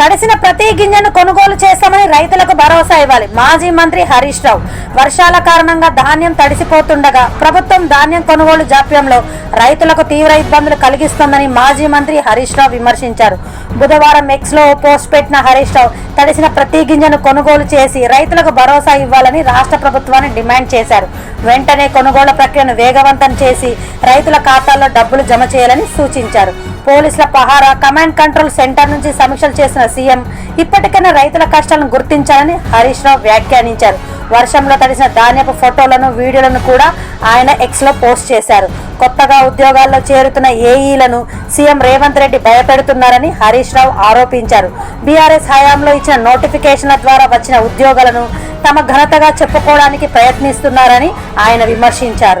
తడిసిన ప్రతి గింజను కొనుగోలు చేస్తామని రైతులకు భరోసా ఇవ్వాలి. మాజీ మంత్రి హరీష్ రావు. వర్షాల కారణంగా ధాన్యం తడిసిపోతుండగా ప్రభుత్వం ధాన్యం కొనుగోలు జాప్యంలో రైతులకు తీవ్ర ఇబ్బందులు కలిగిస్తోందని మాజీ మంత్రి హరీష్ రావు విమర్శించారు. బుధవారం ఎక్స్లో పోస్ట్ పెట్టిన హరీష్ రావు తడిసిన ప్రతి గింజను కొనుగోలు చేసి రైతులకు భరోసా ఇవ్వాలని రాష్ట్ర ప్రభుత్వాన్ని డిమాండ్ చేశారు. వెంటనే కొనుగోలు ప్రక్రియను వేగవంతం చేసి రైతుల ఖాతాల్లో డబ్బులు జమ చేయాలని సూచించారు. పోలీసుల పహారా కమాండ్ కంట్రోల్ సెంటర్ నుంచి సమీక్షలు చేసిన సీఎం ఇప్పటికైనా రైతుల కష్టాలను గుర్తించాలని హరీష్ రావు వ్యాఖ్యానించారు. వర్షంలో తడిసిన ధాన్యపు ఫోటోలను వీడియోలను కూడా ఆయన ఎక్స్లో పోస్ట్ చేశారు. కొత్తగా ఉద్యోగాల్లో చేరుతున్న ఏఈలను సీఎం రేవంత్ రెడ్డి భయపెడుతున్నారని హరీష్ రావు ఆరోపించారు. బీఆర్ఎస్ హయాంలో ఇచ్చిన నోటిఫికేషన్ల ద్వారా వచ్చిన ఉద్యోగాలను తమ ఘనతగా చెప్పుకోవడానికి ప్రయత్నిస్తున్నారని ఆయన విమర్శించారు.